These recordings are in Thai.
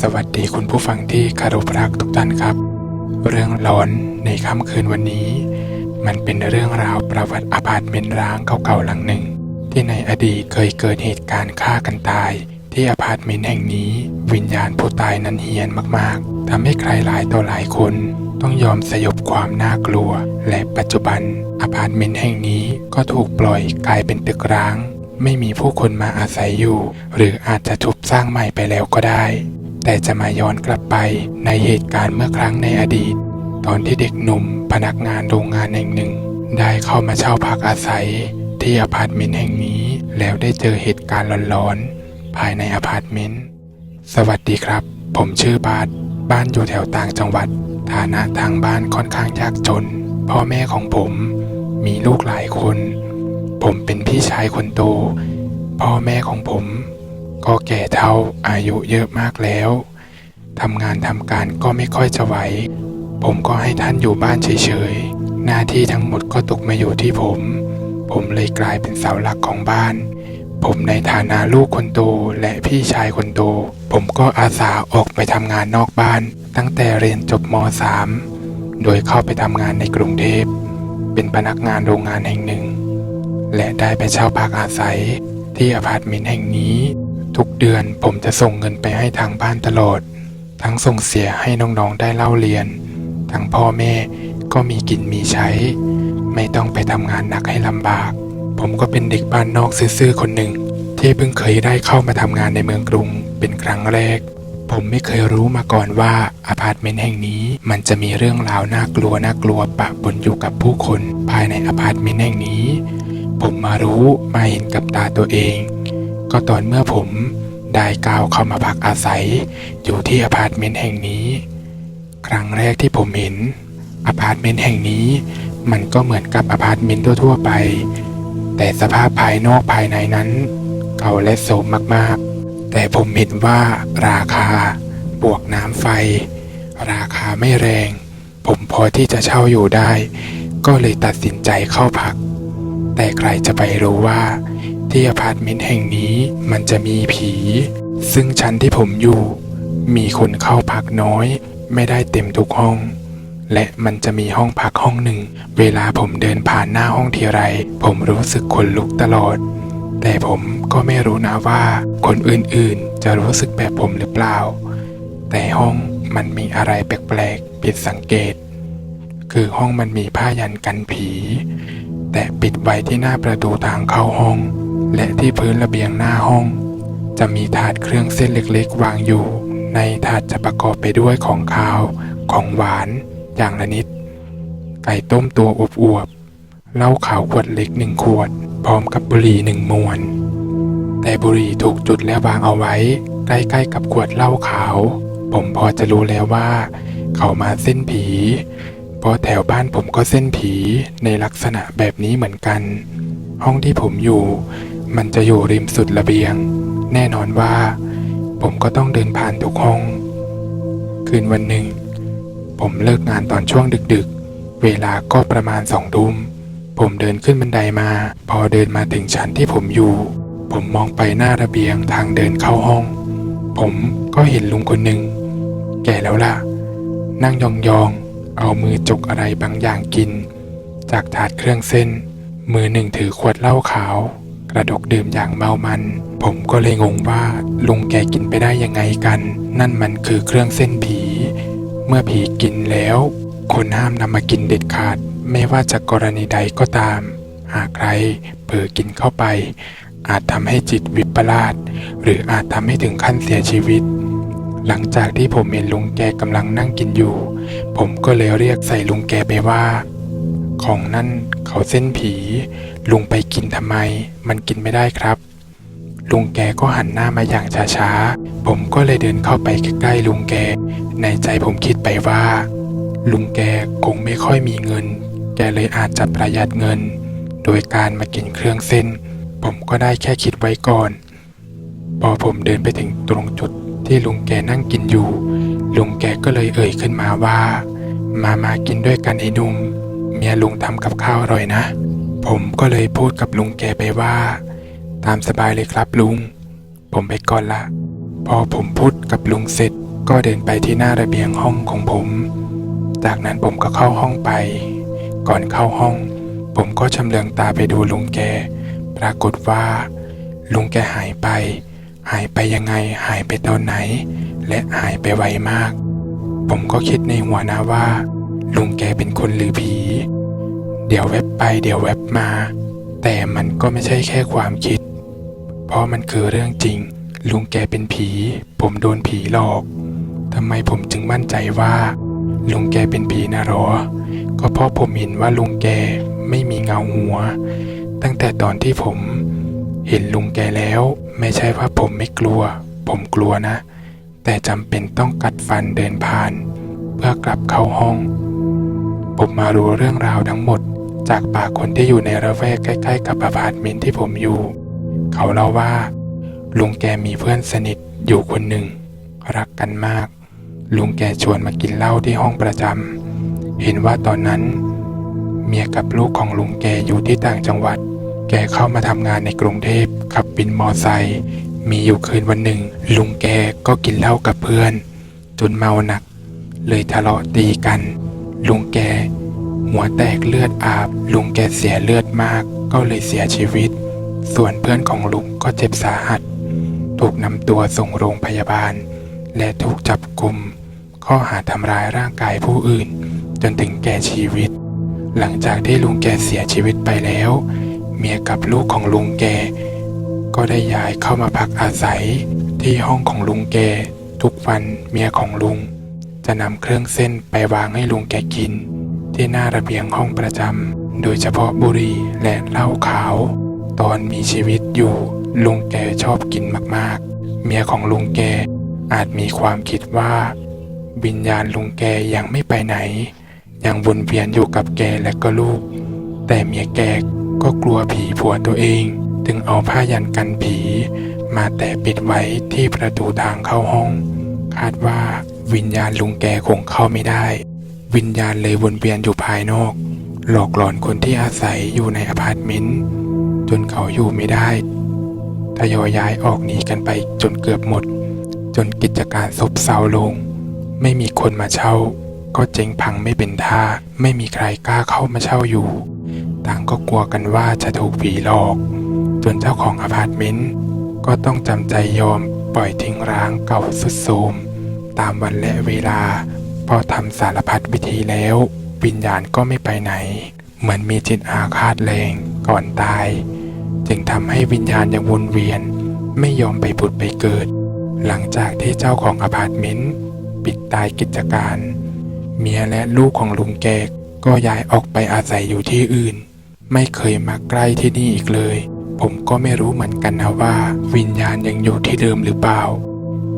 สวัสดีคุณผู้ฟังที่คารพรักทุกท่านครับ เรื่องหลอนในค่ำคืนวันนี้ มันเป็นเรื่องราวประวัติอพาร์ตเมนต์ร้างเก่าๆหลังหนึ่ง ที่ในอดีตเคยเกิดเหตุการณ์ฆ่ากันตาย ที่อพาร์ตเมนต์แห่งนี้ วิญญาณผู้ตายนั้นเฮียนมากๆทำให้ใครหลายต่อหลายคน ต้องยอมสยบความน่ากลัว และปัจจุบันอพาร์ตเมนต์แห่งนี้ก็ถูกปล่อยกลายเป็นตึกร้างไม่มีผู้คนมาอาศัยอยู่ หรืออาจจะทุบสร้างใหม่ไปแล้วก็ได้ แต่จะมาย้อนกลับไปในเหตุการณ์เมื่อครั้งในอดีต ตอนที่เด็กหนุ่มพนักงานโรงงานแห่งหนึ่ง ได้เข้ามาเช่าพักอาศัย ที่อพาร์ตเมนต์แห่งนี้ แล้วได้เจอเหตุการณ์หลอนๆ ภายในอพาร์ตเมนต์ สวัสดีครับ ผมชื่อบาสบ้านอยู่แถวต่างจังหวัด ฐานะทางบ้านค่อนข้างยากจน พ่อแม่ของผม มีลูกหลายคน ผมเป็นพี่ชายคนโต พ่อแม่ของผม ก็แก่เท่าอายุเยอะมากแล้วทำงานทำการก็ไม่ค่อยจะไหว ผมก็ให้ท่านอยู่บ้านเฉยๆ หน้าที่ทั้งหมดก็ตกมาอยู่ที่ผม ผมเลยกลายเป็นเสาหลักของบ้าน ผมในฐานะลูกคนโตและพี่ชายคนโต ผมก็อาสาออกไปทำงานนอกบ้าน ตั้งแต่เรียนจบม .3 โดยเข้าไปทำงานในกรุงเทพ เป็นพนักงานโรงงานแห่งหนึ่ง และได้ไปเช่าพักอาศัยที่อพาร์ตเมนต์แห่งนี้ ทุกเดือนผมจะส่งเงินไปให้ทางบ้านตลอด ทั้งส่งเสียให้น้องๆได้เล่าเรียน ทั้งพ่อแม่ก็มีกินมีใช้ ไม่ต้องไปทำงานหนักให้ลำบาก ผมก็เป็นเด็กบ้านนอกซื่อๆคนหนึ่ง ที่เพิ่งเคยได้เข้ามาทำงานในเมืองกรุงเป็นครั้งแรก ผมไม่เคยรู้มาก่อนว่าอพาร์ตเมนต์แห่งนี้มันจะมีเรื่องราวน่ากลัวน่ากลัวปะปนอยู่กับผู้คนภายในอพาร์ตเมนต์แห่งนี้ ผมมารู้มาเห็นกับตาตัวเอง ก็ตอนเมื่อผมได้ก้าวเข้ามาพักอาศัย อยู่ที่อพาร์ตเมนต์แห่งนี้ ครั้งแรกที่ผมเห็นอพาร์ตเมนต์แห่งนี้ มันก็เหมือนกับอพาร์ตเมนต์ทั่วๆไป แต่สภาพภายนอกภายในนั้น เก่าและโสมมากๆ แต่ผมเห็นว่าราคา บวกน้ำไฟ ราคาไม่แรง ผมพอที่จะเช่าอยู่ได้ ก็เลยตัดสินใจเข้าพัก แต่ใครจะไปรู้ว่า ที่อพาร์ตเมนต์แห่งนี้มันจะมีผี ซึ่งชั้นที่ผมอยู่ มีคนเข้าพักน้อย ไม่ได้เต็มทุกห้อง และมันจะมีห้องพักห้องหนึ่ง เวลาผมเดินผ่านหน้าห้องทีไร ผมรู้สึกขนลุกตลอด แต่ผมก็ไม่รู้นะว่า คนอื่นๆ จะรู้สึกแบบผมหรือเปล่า แต่ห้องมันมีอะไรแปลกๆผิดสังเกต คือห้องมันมีผ้ายันกันผี แต่ปิดไว้ที่หน้าประตูทางเข้าห้อง และที่พื้นระเบียงหน้าห้อง จะมีถาดเครื่องเส้นเล็กๆ วางอยู่ ในถาดจะประกอบไปด้วยของคาว ของหวาน อย่างละนิด ไก่ต้มตัวอวบๆเหล้าขาวขวดเล็กหนึ่งขวด พร้อมกับบุหรี่หนึ่งมวน แต่บุหรี่ถูกจุดและวางเอาไว้ ใกล้ๆกับขวดเหล้าขาว ผมพอจะรู้แล้วว่า เขามาเส้นผีเพราะแถวบ้านผมก็เส้นผีในลักษณะแบบนี้เหมือนกัน ห้องที่ผมอยู่ มันจะอยู่ริมสุดระเบียง แน่นอนว่า ผมก็ต้องเดินผ่านทุกห้อง คืนวันหนึ่ง ผมเลิกงานตอนช่วงดึกๆ เวลาก็ประมาณสองทุ่มผมเดินขึ้นบันไดมา พอเดินมาถึงชั้นที่ผมอยู่ ผมมองไปหน้าระเบียงทางเดินเข้าห้อง ผมก็เห็นลุงคนหนึ่ง แก่แล้วล่ะ นั่งยองๆ เอามือจกอะไรบางอย่างกิน จากถาดเครื่องเส้น มือหนึ่งถือขวดเหล้าขาว ระดกดื่มอย่างเมามัน ผมก็เลยงงว่าลุงแกกินไปได้ยังไงกัน นั่นมันคือเครื่องเส้นผี เมื่อผีกินแล้ว คนห้ามนำมากินเด็ดขาด ไม่ว่าจะกรณีใดก็ตาม หากใครเผลอกินเข้าไป อาจทำให้จิตวิปลาสหรืออาจทำให้ถึงขั้นเสียชีวิตหลังจากที่ผมเห็นลุงแกกำลังนั่งกินอยู่ ผมก็เลยเรียกใส่ลุงแกไปว่า ของนั่นเขาเส้นผี ลุงไปกินทำไม มันกินไม่ได้ครับ ลุงแกก็หันหน้ามาอย่างช้าๆ ผมก็เลยเดินเข้าไปใกล้ๆลุงแก ในใจผมคิดไปว่า ลุงแกคงไม่ค่อยมีเงิน แกเลยอาจจะประหยัดเงิน โดยการมากินเครื่องเส้น ผมก็ได้แค่คิดไว้ก่อน พอผมเดินไปถึงตรงจุดที่ลุงแกนั่งกินอยู่ ลุงแกก็เลยเอ่ยขึ้นมาว่า มามากินด้วยกันไอ้หนุ่ม เมียลุงทำกับข้าวอร่อยนะ ผมก็เลยพูดกับลุงแกไปว่า ตามสบายเลยครับลุง ผมไปก่อนละ พอผมพูดกับลุงเสร็จก็เดินไปที่หน้าระเบียงห้องของผม จากนั้นผมก็เข้าห้องไป ก่อนเข้าห้อง ผมก็ชำเลืองตาไปดูลุงแก ปรากฏว่า ลุงแกหายไป หายไปยังไง หายไปตอนไหน และหายไปไวมาก ผมก็คิดในหัวนะว่า ลุงแกเป็นคนหรือผี เดี๋ยวแวบไปเดี๋ยวแวบมา แต่มันก็ไม่ใช่แค่ความคิด เพราะมันคือเรื่องจริง ลุงแกเป็นผี ผมโดนผีหลอกทำไมผมจึงมั่นใจว่า ลุงแกเป็นผีนะหรอ ก็เพราะผมเห็นว่าลุงแกไม่มีเงาหัว ตั้งแต่ตอนที่ผม เห็นลุงแกแล้ว ไม่ใช่ว่าผมไม่กลัว ผมกลัวนะ แต่จำเป็นต้องกัดฟันเดินผ่าน เพื่อกลับเข้าห้อง ผมมารู้เรื่องราวทั้งหมด จากปากคนที่อยู่ในระแวกใกล้ ๆ กับอพาร์ตเมนต์ที่ผมอยู่ เขาเล่าว่า ลุงแกมีเพื่อนสนิทอยู่คนหนึ่ง รักกันมาก ลุงแกชวนมากินเหล้าที่ห้องประจำเห็นว่าตอนนั้น เมียกับลูกของลุงแกอยู่ที่ต่างจังหวัด แกเข้ามาทำงานในกรุงเทพขับบินมอไซค์มีอยู่คืนวันหนึ่ง ลุงแกก็กินเหล้ากับเพื่อน จนเมาหนัก เลยทะเลาะตีกัน ลุงแก หัวแตกเลือดอาบ ลุงแกเสียเลือดมาก ก็เลยเสียชีวิต ส่วนเพื่อนของลุงก็เจ็บสาหัส ถูกนำตัวส่งโรงพยาบาล และถูกจับกุมข้อหาทำร้ายร่างกายผู้อื่น จนถึงแก่ชีวิต หลังจากที่ลุงแกเสียชีวิตไปแล้ว เมียกับลูกของลุงแก ก็ได้ย้ายเข้ามาพักอาศัย ที่ห้องของลุงแก ทุกวันเมียของลุง จะนำเครื่องเส้นไปวางให้ลุงแกกิน ที่หน้าระเบียงห้องประจำ โดยเฉพาะบุหรี่และเหล้าขาว ตอนมีชีวิตอยู่ ลุงแกชอบกินมากๆ เมียของลุงแกอาจมีความคิดว่า วิญญาณลุงแกยังไม่ไปไหน ยังวนเวียนอยู่กับแกและก็ลูก แต่เมียแกก็กลัวผีผัวตัวเอง จึงเอาผ้ายันกันผี มาแต่ปิดไว้ที่ประตูทางเข้าห้อง คาดว่าวิญญาณลุงแกคงเข้าไม่ได้ วิญญาณเลยวนเวียนอยู่ภายนอก หลอกหลอนคนที่อาศัยอยู่ในอพาร์ตเมนต์จนเขาอยู่ไม่ได้ทยอยย้ายออกหนีกันไปจนเกือบหมด จนกิจการซบเซาลง ไม่มีคนมาเช่า ก็เจ๊งพังไม่เป็นท่า ไม่มีใครกล้าเข้ามาเช่าอยู่ ต่างก็กลัวกันว่าจะถูกผีหลอก จนเจ้าของอพาร์ตเมนต์ก็ต้องจำใจยอมปล่อยทิ้งร้างเก่าสุดโทรมตามวันและเวลา พอทำสารพัดวิธีแล้ว วิญญาณก็ไม่ไปไหน เหมือนมีจิตอาฆาตแรงก่อนตาย จึงทำให้วิญญาณยังวนเวียน ไม่ยอมไปผุดไปเกิด หลังจากที่เจ้าของอพาร์ตเมนต์ปิดตายกิจการ เมียและลูกของลุงแกก็ย้ายออกไปอาศัยอยู่ที่อื่น ไม่เคยมาใกล้ที่นี่อีกเลย ผมก็ไม่รู้เหมือนกันนะว่า วิญญาณยังอยู่ที่เดิมหรือเปล่า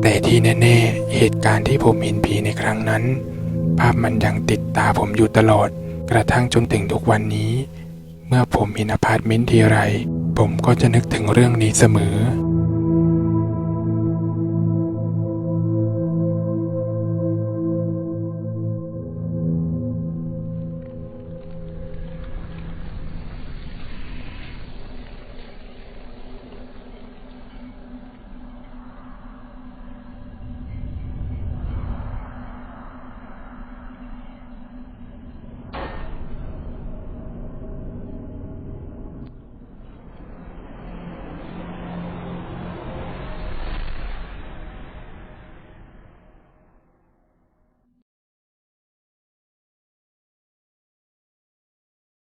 แต่ที่แน่ๆ เหตุการณ์ที่ผมเห็นผีในครั้งนั้น ภาพมันยังติดตาผมอยู่ตลอด กระทั่งจนถึงทุกวันนี้ เมื่อผมเห็นอพาร์ตเมนต์ทีไร ผมก็จะนึกถึงเรื่องนี้เสมอ